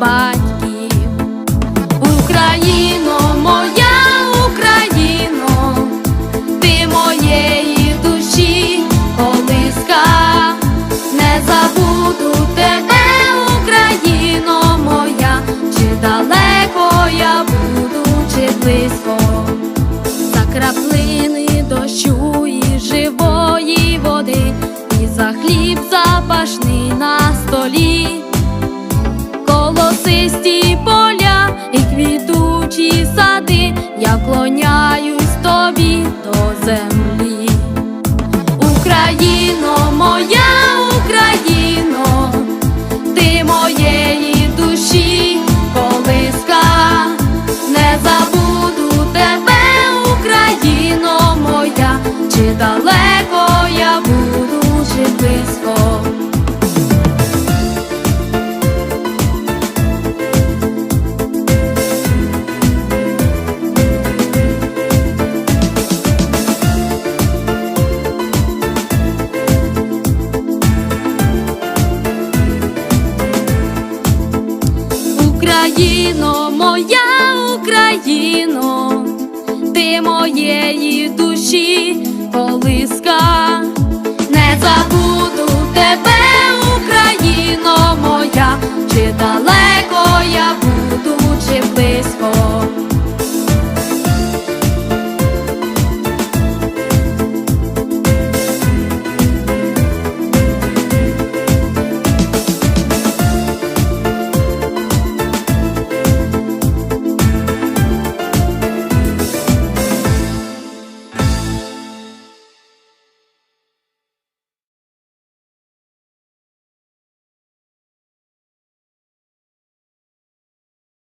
батьків, Україно, моя Україно, ти моєї душі колиска, не забуду тебе, Україно моя, чи далеко я буду, чи близько, за краплини дощу і живої води, і за хліб запашний на столі. Я вклоняюсь тобі до землі. Україно, моя Україно, ти моєї душі колиска, не забуду тебе, Україно моя, чи далеко я буду, чи близько. Україно, моя Україно, ти моєї душі.